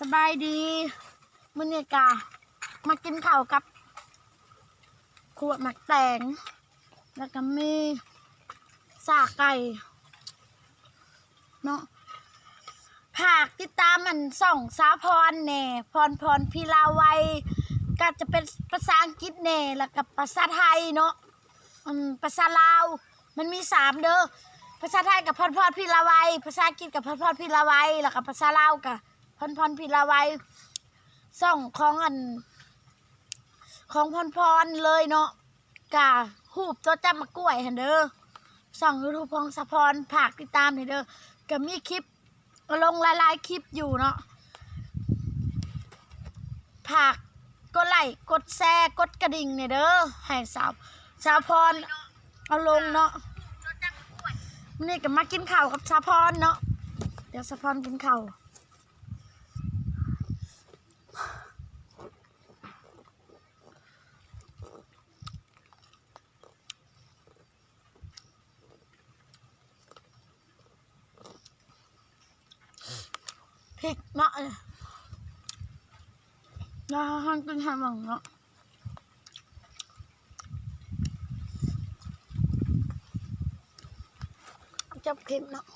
สบายดีมื้อนี้กามากินข้าวกับขวดหมักแตง แล้วก็มีสาไก่เนาะผากติดตามมันส่องสาพรแน่พรพรพิลาวัยก็จะเป็นภาษาอังกฤษแน่แล้วก็ภาษาไทยเนาะอืมภาษาลาว มันมีสามเด้อภาษาไทยกับพรพรพิลาวัยภาษาอังกฤษกับพรพรพิลาวัยแล้วก็ภาษาลาวกับ พรพรพิลาวัยส่องของอัน ของพรพรเลยเนาะกะหูบตัวจำมากล้วยหันเด้อส่องยูทูบพงสะพรผากติดตามให้เด้อก็มีคลิปลงหลายๆคลิปอยู่เนาะผากกดไลค์กดแชร์กดกระดิ่งเนี่ยเด้อให้สาวสาวพรเอาลงเนาะนี่ก็มากินข้าวกับสาพรเนาะเดี๋ยวสาพรกินข้าว พริกเนาะเลยแล้วห้างกินทำหมังเนาะจบคลิปเนาะ